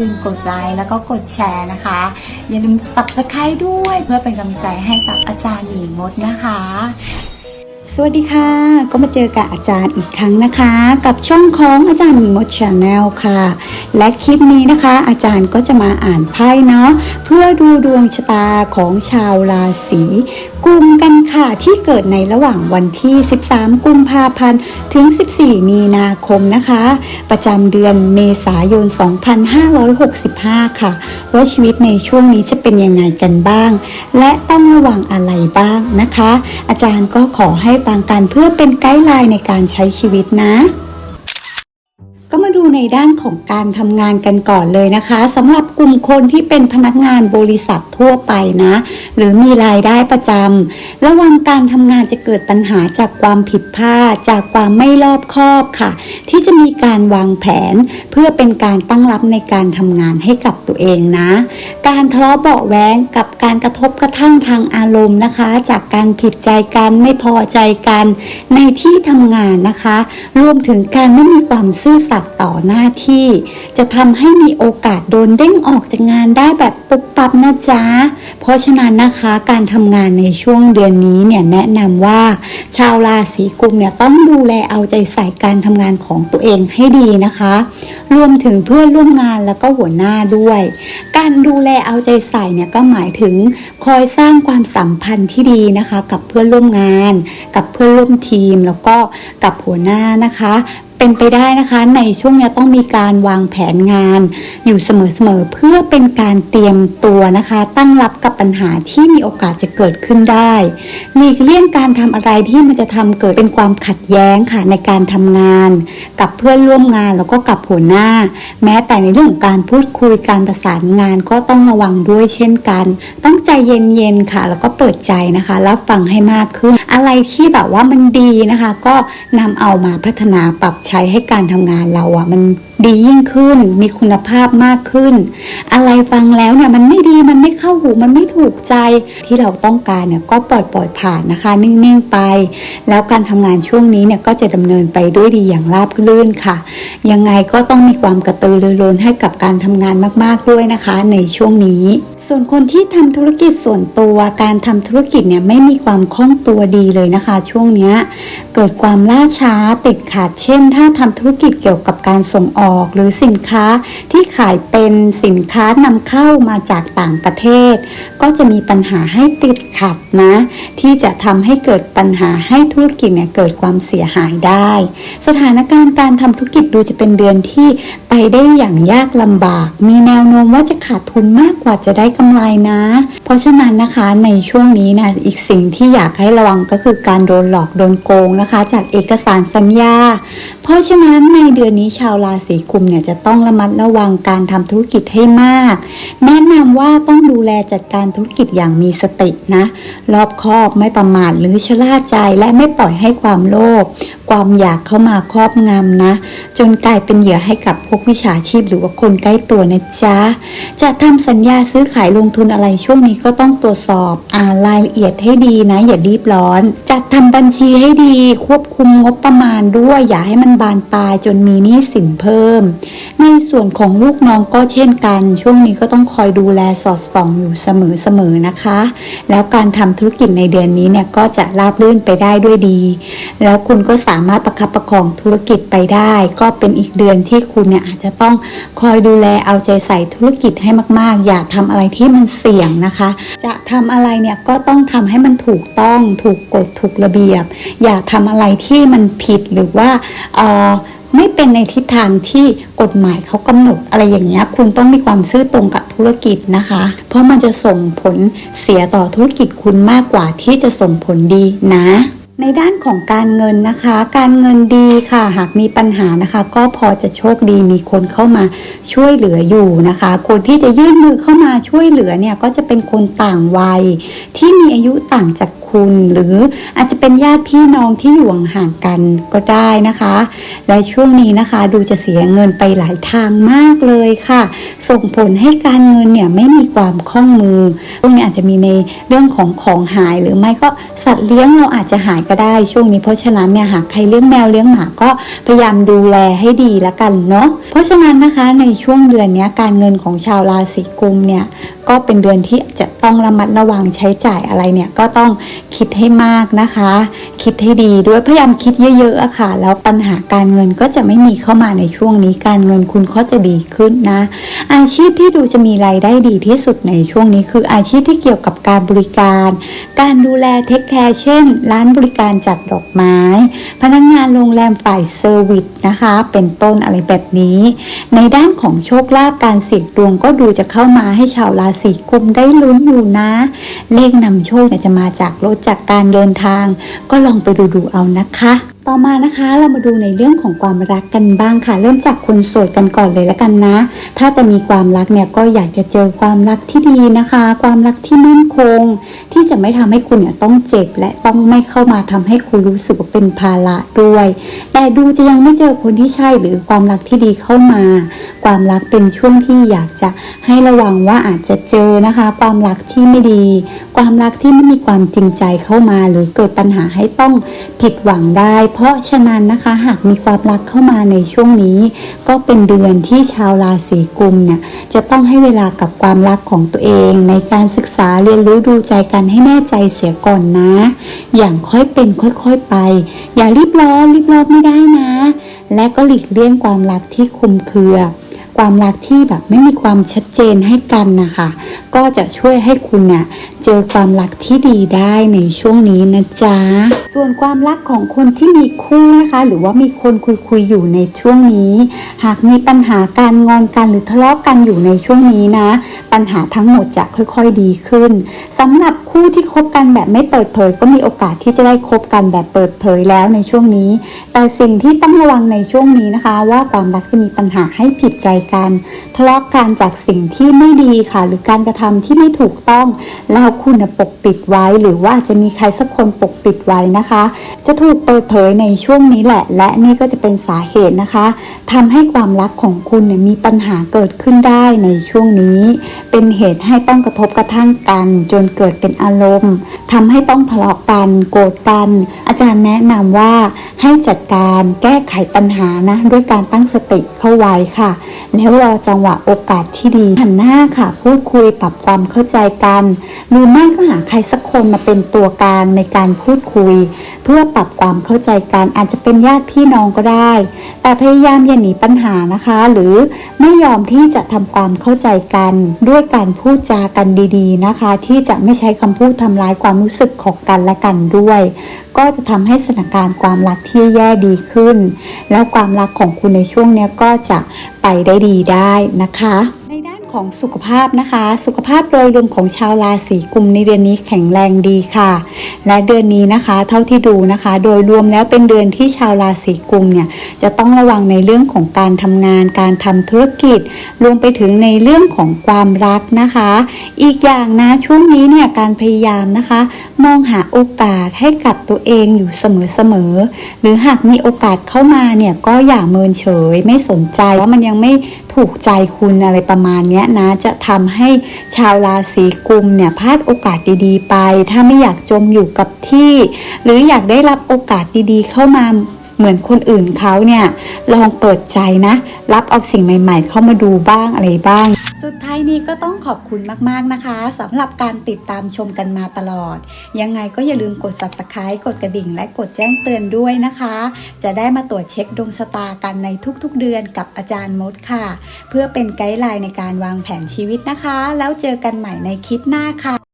ลืมกดไลค์แล้วก็กดแชร์นะคะ อย่าลืม subscribe ด้วยเพื่อเป็นกำลังใจให้กับอาจารย์หญิงมดนะคะ สวัสดีค่ะ ก็มาเจอกับอาจารย์อีกครั้งนะคะ กับช่องของอาจารย์หญิงมดชาแนลค่ะ และคลิปนี้นะคะ อาจารย์ก็จะมาอ่านไพ่เนาะเพื่อดูดวงชะตาของชาวราศี กุมกันค่ะที่เกิดในระหว่างวันที่ 13 กุมภาพันธ์ ถึง 14 มีนาคมนะคะ ประจำเดือนเมษายน 2565 ค่ะ ว่าชีวิตในช่วงนี้จะเป็นยังไงกันบ้าง และต้องระวังอะไรบ้างนะคะ อาจารย์ก็ขอให้ฟังกันเพื่อเป็นไกด์ไลน์ในการใช้ชีวิตนะก็มาดูในด้านของการทำงานกันก่อนเลยนะคะสำหรับ กลุ่มคนที่เป็นพนักงานบริษัททั่วไปนะ หรือมีรายได้ประจำระวังการทำงานจะเกิดปัญหาจากความผิดพลาดจากความไม่รอบคอบค่ะ ที่จะมีการวางแผนเพื่อเป็นการตั้งรับในการทำงานให้กับตัวเองนะ การทะเลาะเบาแวงกับการกระทบกระทั่งทางอารมณ์นะคะ จากการผิดใจกันไม่พอใจกันในที่ทำงานนะคะ รวมถึงการไม่มีความซื่อสัตย์ต่อหน้าที่ จะทำให้มีโอกาสโดนเด้งออกจากงานได้แบบปุบปับนะจ๊ะ เพราะฉะนั้นนะคะการทำงานในช่วงเดือนนี้เนี่ยแนะนำว่า ชาวราศีกุมเนี่ยต้องดูแลเอาใจใส่การทำงานของตัวเองให้ดีนะคะ รวมถึงเพื่อนร่วมงานแล้วก็หัวหน้าด้วย การดูแลเอาใจใส่เนี่ยก็หมายถึงคอยสร้างความสัมพันธ์ที่ดีนะคะ กับเพื่อนร่วมงาน กับเพื่อนร่วมทีมแล้วก็กับหัวหน้านะคะ เป็นไปได้นะคะในช่วงนี้ต้องมีการวางแผนงาน อยู่เสมอๆเพื่อเป็นการเตรียมตัวนะคะ ตั้งรับกับปัญหาที่มีโอกาสจะเกิดขึ้นได้ หลีกเลี่ยงการทำอะไรที่มันจะทำเกิดเป็นความขัดแย้งค่ะในการทำงาน กับเพื่อนร่วมงานแล้วก็กับหัวหน้า แม้แต่ในเรื่องของการพูดคุยการประสานงานก็ต้องระวังด้วยเช่นกัน ต้องใจเย็นๆค่ะ แล้วก็เปิดใจนะคะรับฟังให้มากขึ้น อะไรที่แบบว่ามันดีนะคะ ก็นำเอามาพัฒนาปรับใช้ให้การทำงานเราอะ่ะมันดียิ่งขึ้น มีคุณภาพมากขึ้น อะไรฟังแล้วเนี่ยมันไม่ดีมันไม่เข้าหูมันไม่ถูกใจที่เราต้องการเนี่ยก็ปล่อยปล่อยผ่านนะคะ นิ่งๆไป แล้วการทำงานช่วงนี้เนี่ยก็จะดำเนินไปด้วยดีอย่างราบรื่นค่ะ ยังไงก็ต้องมีความกระตือรือร้นให้กับการทำงานมากๆด้วยนะคะ ในช่วงนี้ ส่วนคนที่ทำธุรกิจส่วนตัวการทำธุรกิจเนี่ยไม่มีความคล่องตัวดีเลยนะคะ ช่วงนี้เกิดความล่าช้าติดขัดเช่น ถ้าทำธุรกิจเกี่ยวกับการส่งออกหรือสินค้าที่ขายเป็นสินค้านำเข้ามาจากต่างประเทศ ก็จะมีปัญหาให้ติดขัดนะ ที่จะทำให้เกิดปัญหาให้ธุรกิจเนี่ยเกิดความเสียหายได้ สถานการณ์การทำธุรกิจดูจะเป็นเดือนที่ไปได้อย่างยากลำบาก มีแนวโน้มว่าจะขาดทุนมากกว่าจะได้กำไรนะ เพราะฉะนั้นนะคะในช่วงนี้นะอีกสิ่งที่อยากให้ระวังก็คือการโดนหลอกโดนโกงนะคะ จากเอกสารสัญญา เพราะฉะนั้นในเดือนนี้ชาวราศีกุมเนี่ยจะต้องระมัดระวังการทำธุรกิจให้มาก แนะนำว่าต้องดูแลจัดการธุรกิจอย่างมีสตินะ รอบคอบไม่ประมาทหรือชะล่าใจและไม่ปล่อยให้ความโลภความอยากเข้ามาครอบงำนะ จนกลายเป็นเหยื่อให้กับพวกวิชาชีพหรือว่าคนใกล้ตัวนะจ๊ะ จะทำสัญญาซื้อขายลงทุนอะไรช่วงนี้ก็ต้องตรวจสอบอ่านรายละเอียดให้ดีนะ อย่ารีบร้อน จัดทำบัญชีให้ดี ควบคุมงบประมาณด้วย อย่าให้มันบานปลายจนมีหนี้สินเพิ่ม ในส่วนของลูกน้องก็เช่นกัน ช่วงนี้ก็ต้องคอยดูแลสอดส่องอยู่เสมอๆนะคะ แล้วการทำธุรกิจในเดือนนี้เนี่ยก็จะราบรื่นไปได้ด้วยดี แล้วคุณก็สาามารถประคับประคองธุรกิจไปได้ ก็เป็นอีกเดือนที่คุณเนี่ยอาจจะต้องคอยดูแลเอาใจใส่ธุรกิจให้มาก ๆ อย่าทำอะไรที่มันเสี่ยงนะคะ จะทำอะไรเนี่ยก็ต้องทำให้มันถูกต้องถูกกฎถูกระเบียบ อย่าทำอะไรที่มันผิดหรือว่าเออไม่เป็นในทิศทางที่กฎหมายเขากำหนดอะไรอย่างเงี้ยคุณต้องมีความซื่อตรงกับธุรกิจนะคะ เพราะมันจะส่งผลเสียต่อธุรกิจคุณมากกว่าที่จะส่งผลดีนะ ในด้านของการเงินนะคะ การเงินดีค่ะ หากมีปัญหานะคะ ก็พอจะโชคดีมีคนเข้ามาช่วยเหลืออยู่นะคะ คนที่จะยื่นมือเข้ามาช่วยเหลือเนี่ยก็จะเป็นคนต่างวัย ที่มีอายุต่างจาก คุณ หรืออาจจะเป็นญาติพี่น้องที่อยู่ห่างกันก็ได้นะคะ และช่วงนี้นะคะ ดูจะเสียเงินไปหลายทางมากเลยค่ะ ส่งผลให้การเงินเนี่ยไม่มีความคล่องมือช่วงนี้อาจจะมีในเรื่องของของหายหรือไม่ก็สัตว์เลี้ยงเราอาจจะหายก็ได้ช่วงนี้เพราะฉะนั้นเนี่ยหากใครเลี้ยงแมวเลี้ยงหมาก็พยายามดูแลให้ดีละกันเนาะเพราะฉะนั้นนะคะในช่วงเดือนนี้การเงินของชาวราศีกุมเนี่ยก็เป็นเดือนที่จะต้องระมัดระวังใช้จ่ายอะไรเนี่ยก็ต้องคิดให้มากนะคะ คิดให้ดีด้วยพยายามคิดเยอะๆอะค่ะ แล้วปัญหาการเงินก็จะไม่มีเข้ามาในช่วงนี้การเงินคุณก็จะดีขึ้นนะ อาชีพที่ดูจะมีรายได้ดีที่สุดในช่วงนี้คืออาชีพที่เกี่ยวกับการบริการ การดูแลเทคแคร์เช่น ร้านบริการจัดดอกไม้ พนักงานโรงแรมฝ่ายเซอร์วิสนะคะ เป็นต้นอะไรแบบนี้ ในด้านของโชคลาภการเสี่ยงดวงก็ดูจะเข้ามาให้ชาวราศีกุมได้ลุ้นอยู่นะ เลขนำโชคจะมาจากรถจากการเดินทาง ก็ลองไปดูดูๆเอานะคะ ต่อมานะคะเรามาดูในเรื่องของความรักกันบ้างค่ะ เริ่มจากคนโสดกันก่อนเลยล้วกันนะ ถ้าจะมีความรักเนี่ยก็อยากจะเจอความรักที่ดีนะคะ ความรักที่มั่นคง ที่จะไม่ทำให้คุณเนี่ยต้องเจ็บ และต้องไม่เข้ามาทำให้คุณรู้สึกว่าเป็นภาระด้วย แต่ดูจะยังไม่เจอคนที่ใช่หรือความรักที่ดีเข้ามา ความรักเป็นช่วงที่อยากจะให้ระวังว่าอาจจะเจอนะคะ ความรักที่ไม่ดี ความรักที่ไม่มีความจริงใจเข้ามา หรือเกิดปัญหาให้ต้องผิดหวังได้เพราะฉะนั้นนะคะหากมีความรักเข้ามาในช่วงนี้ ก็เป็นเดือนที่ชาวราศีกุมเนี่ยจะต้องให้เวลากับความรักของตัวเอง ในการศึกษาเรียนรู้ดูใจกันให้แน่ใจเสียก่อนนะ อย่างค่อยเป็นค่อยๆไป อย่ารีบร้อนรีบร้อนไม่ได้นะ และก็หลีกเลี่ยงความรักที่คุมเครือ ความรักที่แบบไม่มีความชัดเจนให้กันนะคะ ก็จะช่วยให้คุณเนี่ยเจอความรักที่ดีได้ในช่วงนี้นะจ๊ะ ส่วนความรักของคนที่มีคู่นะคะ หรือว่ามีคนคุยคุยอยู่ในช่วงนี้ หากมีปัญหาการงอนกันหรือทะเลาะกันอยู่ในช่วงนี้นะ ปัญหาทั้งหมดจะค่อยๆดีขึ้นสำหรับ คู่ที่คบกันแบบไม่เปิดเผย ก็มีโอกาสที่จะได้คบกันแบบเปิดเผยแล้วในช่วงนี้ แต่สิ่งที่ต้องระวังในช่วงนี้นะคะ ว่าความรักจะมีปัญหาให้ผิดใจกันทะเลาะกันจากสิ่งที่ไม่ดีค่ะ หรือการกระทำที่ไม่ถูกต้องแล้วคุณน่ะปกปิดไว้ หรือว่าอาจจะมีใครสักคนปกปิดไว้นะคะ จะถูกเปิดเผยในช่วงนี้แหละ และนี่ก็จะเป็นสาเหตุนะคะทำให้ความรักของคุณเนี่ยมีปัญหาเกิดขึ้นได้ในช่วงนี้ เป็นเหตุให้ต้องกระทบกระทั่งกัน จนเกิดเป็นอารมณ์ทำให้ต้องทะเลาะกันโกรธกัน อาจารย์แนะนำว่าให้จัดการแก้ไขปัญหานะด้วยการตั้งสติเข้าไว้ค่ะ แล้วรอจังหวะโอกาสที่ดีหันหน้าค่ะ พูดคุยปรับความเข้าใจกันหรือไม่ก็หาใครสักคนมาเป็นตัวกลางในการพูดคุย เพื่อปรับความเข้าใจกันอาจจะเป็นญาติพี่น้องก็ได้ แต่พยายามอย่าหนีปัญหานะคะ หรือไม่ยอมที่จะทำความเข้าใจกัน ด้วยการพูดจากันดี ๆ นะคะ ที่จะไม่ใช้คำพูดทำร้ายความรู้สึกของกันและกันด้วย ก็จะทำให้สถานการณ์ความรักที่แย่ดีขึ้น แล้วความรักของคุณในช่วงนี้ก็จะไปได้ดีได้นะคะ ของสุขภาพนะคะ สุขภาพโดยรวมของชาวราศีกุมในเดือนนี้แข็งแรงดีค่ะ และเดือนนี้นะคะ เท่าที่ดูนะคะ โดยรวมแล้วเป็นเดือนที่ชาวราศีกุมเนี่ยจะต้องระวังในเรื่องของการทำงาน การทำธุรกิจ รวมไปถึงในเรื่องของความรักนะคะ อีกอย่างนะช่วงนี้เนี่ยการพยายามนะคะ มองหาโอกาสให้กับตัวเองอยู่เสมอๆหรือหากมีโอกาสเข้ามาเนี่ยก็อย่าเมินเฉยไม่สนใจว่ามันยังไม่ ถูกใจคุณอะไรประมาณนี้นะ จะทำให้ชาวราศีกุมเนี่ยพลาดโอกาสดีๆ ไป ถ้าไม่อยากจมอยู่กับที่ หรืออยากได้รับโอกาสดีๆ เข้ามา เหมือนคนอื่นเขาเนี่ยลองเปิดใจนะ รับเอาสิ่งใหม่ ๆ เข้ามาดูบ้างอะไรบ้าง สุดท้ายนี้ก็ต้องขอบคุณมากๆนะคะสำหรับการติดตามชมกันมาตลอด ยังไงก็อย่าลืมกด subscribe กดกระดิ่ง และกดแจ้งเตือนด้วยนะคะ จะได้มาตรวจเช็คดวงชะตากันในทุกๆเดือนกับอาจารย์มดค่ะ เพื่อเป็นไกด์ไลน์ในการวางแผนชีวิตนะคะ แล้วเจอกันใหม่ในคลิปหน้าค่ะ